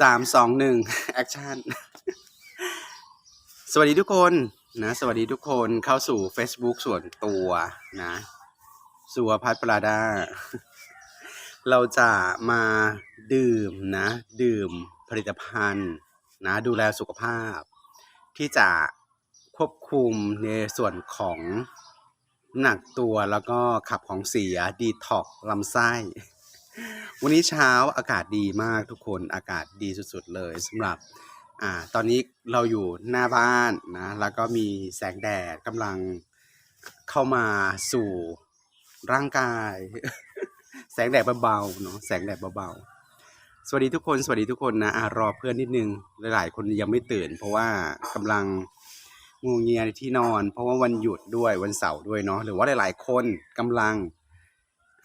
สามสองหนึ่งแอคชั่น สวัสดีทุกคนนะ สวัสดีทุกคนเข้าสู่ Facebook ส่วนตัวนะสุวพัฒน์ปราดา เราจะมาดื่มนะ ดื่มผลิตภัณฑ์นะ ดูแลสุขภาพ ที่จะควบคุมในส่วนของน้ำหนักตัวแล้วก็ขับของเสียดีท็อกลำไส้ วันนี้เช้าอากาศดีมากทุกคนอากาศดีสุดๆเลยสำหรับอ่าตอนนี้เราอยู่หน้าบ้านนะ แล้วก็มีแสงแดดกำลังเข้ามาสู่ร่างกาย แสงแดดเบาๆเนาะแสงแดดเบาๆสวัสดีทุกคน สวัสดีทุกคนนะอ่ารอเพื่อนนิดนึงหลายๆ คนยังไม่ตื่น เพราะว่ากำลังงูเงียในที่นอน เพราะว่าวันหยุดด้วยวันเสาร์ด้วยเนาะหรือว่าหลาย ๆ คนกำลัง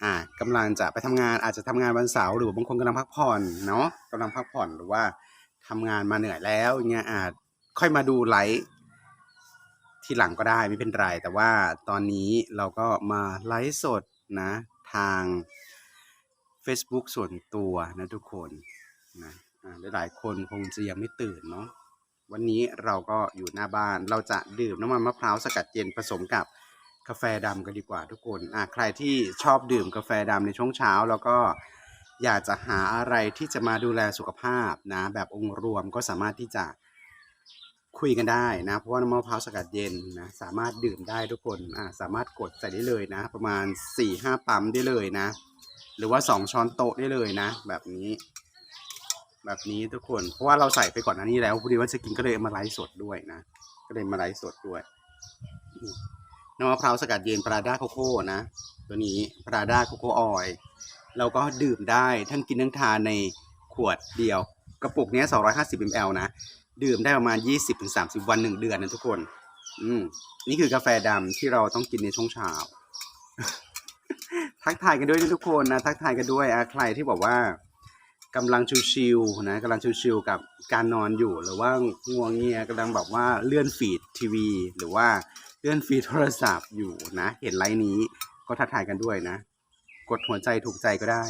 อ่ากำลังจะไปทำงานอาจจะทำงานวันเสาร์หรือบางคนกำลังพักผ่อนเนาะกำลังพักผ่อนหรือว่าทำงานมาเหนื่อยแล้วเงี้ยอาจค่อยมาดูไลฟ์ทีหลังก็ได้ไม่เป็นไร แต่ว่าตอนนี้เราก็มาไลฟ์สดนะทาง Facebook ส่วนตัวนะทุกคนนะอ่าหลายๆคนคงจะยังไม่ตื่นเนาะวันนี้เราก็อยู่หน้าบ้านเราจะดื่มน้ำมันมะพร้าวสกัดเย็นผสมกับ กาแฟดำกันดีกว่าทุกคนอะใครที่ชอบดื่มกาแฟดำในช่วงเช้า แล้วก็อยากจะหาอะไรที่จะมาดูแลสุขภาพนะ แบบองค์รวมก็สามารถที่จะคุยกันได้นะ เพราะว่าน้ำมะพร้าวสกัดเย็นนะ สามารถดื่มได้ทุกคนอะสามารถกดใส่ได้เลยนะ ประมาณ4ี่ห้าปั๊มได้เลยนะ หรือว่า 2 ช้อนโต๊ะได้เลยนะ แบบนี้ แบบนี้ทุกคน เพราะว่าเราใส่ไปก่อนหน้านี้แล้วพอดีว่าจะกินก็เลยมาไลฟ์สดด้วยนะ ก็เลยมาไลฟ์สดด้วย น้ำมะพร้าวสกัดเย็นปราด้าโคโค่นะ ตัวนี้ปราด้าโคโค่ออยล์เราก็ดื่มได้ทั้งกินทั้งทานในขวดเดียว กระปุกนี้ย250 ml นะ ดื่มได้ประมาณ 20-30 วัน1เดือนนะทุกคน อืมนี่คือกาแฟดำที่เราต้องกินในช่วงเช้า ทักทายกันด้วยนะทุกคนนะ ทักทายกันด้วยอะใครที่บอกว่ากำลังชิวๆนะกำลังชิวๆกับการนอนอยู่ หรือว่าง่วงเงียกำลังแบบว่าเลื่อนฟีดทีวี หรือว่า เลื่อนฟีดโทรศัพท์อยู่นะ เห็นไลน์นี้ก็ทักทายกันด้วยนะ กดหัวใจถูกใจก็ได้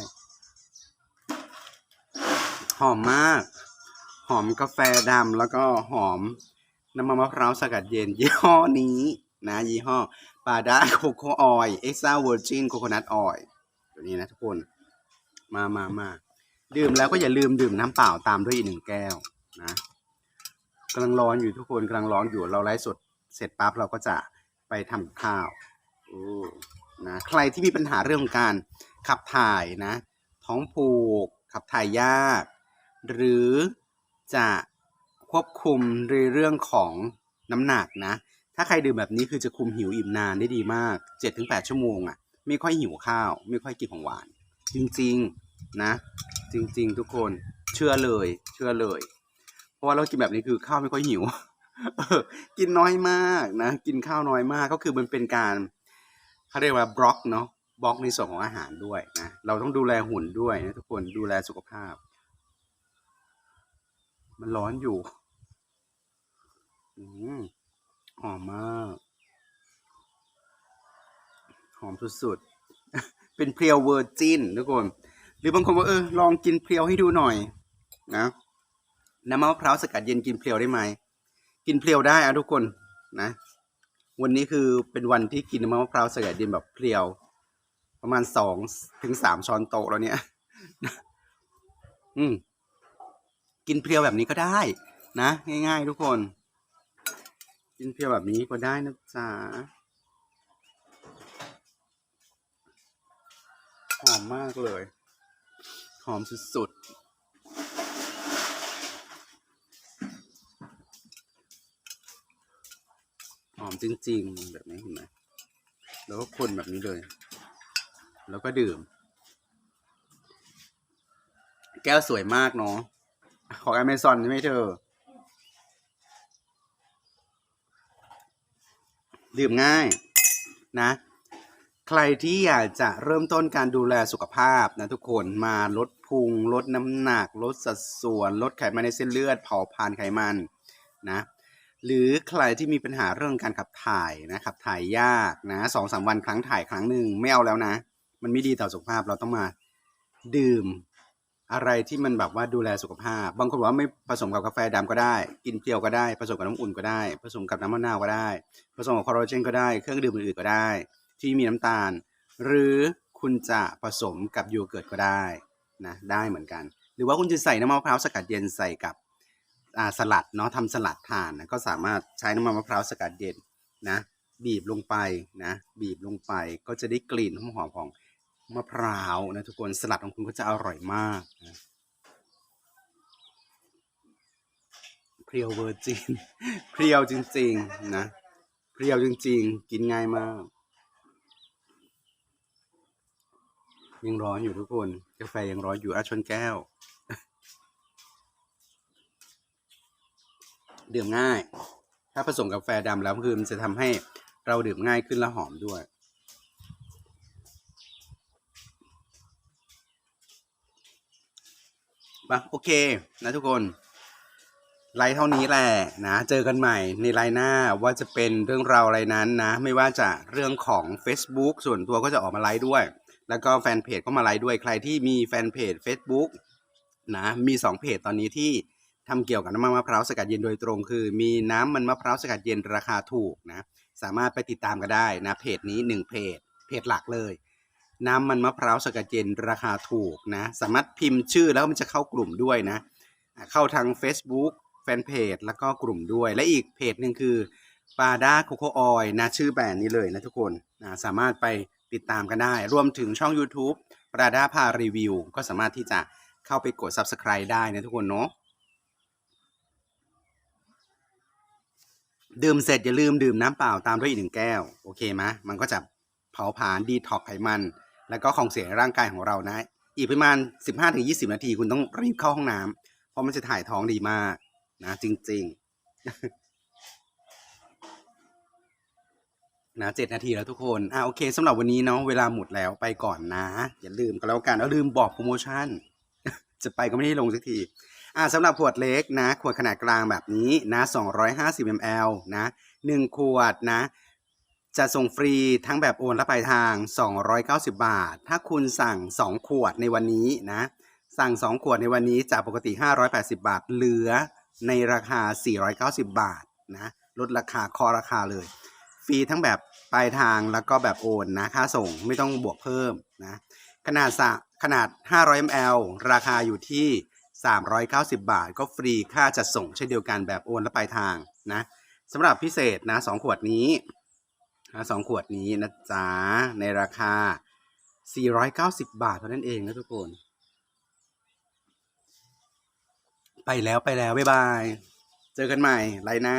หอมมาก หอมกาแฟดำแล้วก็หอมน้ำมันมะพร้าวสกัดเย็น ยี่ห้อนี้นะ ยี่ห้อปาดาโคโคออยเอ็กซ์ตร้าเวอร์จินโคโคนัทออยตัวนี้นะทุกคน มามามาดื่มแล้วก็อย่าลืมดื่มน้ำเปล่าตามด้วยอีกหนึ่งแก้วนะกำลังร้อนอยู่ทุกคนกำลังร้อนอยู่เราไลฟ์สด เสร็จปั๊บเราก็จะไปทำข้าวโอ้นะใครที่มีปัญหาเรื่องของการขับถ่ายนะ ท้องผูก ขับถ่ายยาก หรือจะควบคุมในเรื่องของน้ำหนักนะ ถ้าใครดื่มแบบนี้คือจะคุมหิวอิ่มนานได้ดีมาก 7-8 ชั่วโมงอะ่ะ ไม่ค่อยหิวข้าว ไม่ค่อยกินของหวาน จริงๆนะ จริงๆ ทุกคนเชื่อเลย เชื่อเลย เพราะว่าเรากินแบบนี้คือข้าวไม่ค่อยหิว กินน้อยมากนะ กินข้าวน้อยมากก็คือมันเป็นการเขาเรียกว่าบล็อกเนาะบล็อกในส่วนของอาหารด้วยนะเราต้องดูแลหุ่นด้วยนะทุกคนดูแลสุขภาพ มันร้อนอยู่อืมหอมมาก หอมสุดๆ เป็นเพียวเวอร์จินทุกคน หรือบางคนว่าเออลองกินเพียวให้ดูหน่อย นะน้ำมะพร้าวสกัดเย็นกินเพียวได้ไหม กินเพลียวได้อะทุกคนนะ วันนี้คือเป็นวันที่กินมะพร้าวสกัดเย็นแบบเพลียว ประมาณสองถึงสามช้อนโต๊ะแล้วเนี่ย อืม กินเพลียวแบบนี้ก็ได้ นะง่าย ๆ ทุกคน กินเพลียวแบบนี้ก็ได้นะจ๊ะหอมมากเลย หอมสุดๆ อมจริง ๆ แบบนี้เห็นไหมแล้วก็คนแบบนี้เลย แล้วก็ดื่ม แก้วสวยมากเนาะของ Amazon ใช่ไหมเธอ ดื่มง่ายนะ ใครที่อยากจะเริ่มต้นการดูแลสุขภาพนะทุกคนมาลดพุง ลดน้ำหนัก ลดสัดส่วน ลดไขมันในเส้นเลือด เผาผลาญไขมันนะ หรือใครที่มีปัญหาเรื่องการขับถ่ายนะขับถ่ายยากนะสองสามวันครั้งถ่ายครั้งหนึ่งไม่เอาแล้วนะ มันไม่ดีต่อสุขภาพเราต้องมาดื่มอะไรที่มันแบบว่าดูแลสุขภาพ บางคนบอกว่าไม่ผสมกับกาแฟดำก็ได้ กินเพียวก็ได้ ผสมกับน้ำอุ่นก็ได้ ผสมกับน้ำมะนาวก็ได้ ผสมกับคอลลาเจนก็ได้ เครื่องดื่มอื่นๆก็ได้ ที่มีน้ำตาล หรือคุณจะผสมกับโยเกิร์ตก็ได้นะได้เหมือนกัน หรือว่าคุณจะใส่น้ำมะพร้าวสกัดเย็นใส่กับ สลัดเนาะทำสลัดทานนะก็สามารถใช้น้ำมันมะพร้าวสกัดเย็นนะบีบลงไปนะบีบลงไปก็จะได้กลิ่นหอมๆของมะพร้าวนะทุกคนสลัดของคุณก็จะอร่อยมากนะเพียวเวอร์จินเพียวจริง ๆ นะเพียวจริง ๆ กินง่ายมาก ยังร้อนอยู่ทุกคน กาแฟยังร้อนอยู่อาชนแก้ว ดื่มง่าย ถ้าผสมกาแฟดำแล้วคือมันจะทำให้เราดื่มง่ายขึ้นและหอมด้วยมาโอเคนะทุกคนไลฟ์เท่านี้แหละนะ เจอกันใหม่ในไลน์หน้าว่าจะเป็นเรื่องราวอะไรนั้นนะ ไม่ว่าจะเรื่องของ Facebook ส่วนตัวก็จะออกมาไลฟ์ด้วย แล้วก็แฟนเพจก็มาไลฟ์ด้วยใครที่มีแฟนเพจ Facebook นะมี 2 เพจตอนนี้ที่ ทำเกี่ยวกับน้ำมันมะพร้าวสกัดเย็นโดยตรง คือ มีน้ำมันมะพร้าวสกัดเย็นราคาถูกนะสามารถไปติดตามก็ได้นะเพจนี้ 1 เพจ เพจหลักเลย น้ำมันมะพร้าวสกัดเย็นราคาถูกนะสามารถพิมพ์ชื่อแล้วมันจะเข้ากลุ่มด้วยนะ เข้าทาง Facebook แฟนเพจแล้วก็กลุ่มด้วย และอีกเพจหนึ่งคือปาด้าโคโคออยนะชื่อแบรนด์นี้เลยนะทุกคนนะสามารถไปติดตามกันได้ รวมถึงช่อง YouTube ปาด้าพารีวิว ก็สามารถที่จะเข้าไปกด Subscribe ได้นะทุกคนเนาะ ดื่มเสร็จอย่าลืมดื่มน้ำเปล่าตามด้วยอีกหนึ่งแก้ว โอเคไหมมันก็จะเผาผลาญดีท็อกไขมัน แล้วก็ของเสียในร่างกายของเรานะ อีกประมาณ 15-20 นาทีคุณต้องรีบเข้าห้องน้ำเพราะมันจะถ่ายท้องดีมากนะจริงๆนะเจ็ดนาทีแล้วทุกคน อะโอเคสำหรับวันนี้เนาะเวลาหมดแล้วไปก่อนนะ อย่าลืมก็แล้วกันแล้วลืมบอกโปรโมชั่น จะไปก็ไม่ได้ลงสักที อะสำหรับขวดเล็กนะขวดขนาดกลางแบบนี้นะ 250 ml นะ1ขวดนะ จะส่งฟรีทั้งแบบโอนและปลายทาง 290 บาท ถ้าคุณสั่ง 2 ขวดในวันนี้นะ สั่ง 2 ขวดในวันนี้จากปกติ 580 บาท เหลือในราคา 490 บาทนะลดราคาคอราคาเลย ฟรีทั้งแบบปลายทางแล้วก็แบบโอนนะค่าส่งไม่ต้องบวกเพิ่มนะขนาดสะขนาด 500 ml ราคาอยู่ที่ 390 บาท ก็ฟรีค่าจัดส่งเช่นเดียวกันแบบโอนและปลายทางนะสำหรับพิเศษนะ2ขวดนี้นะสองขวดนี้นะจ๊ะในราคา 490 บาทเท่านั้นเองนะทุกคน ไปแล้วไปแล้ว บ๊ายบาย เจอกันใหม่ไลน์หน้า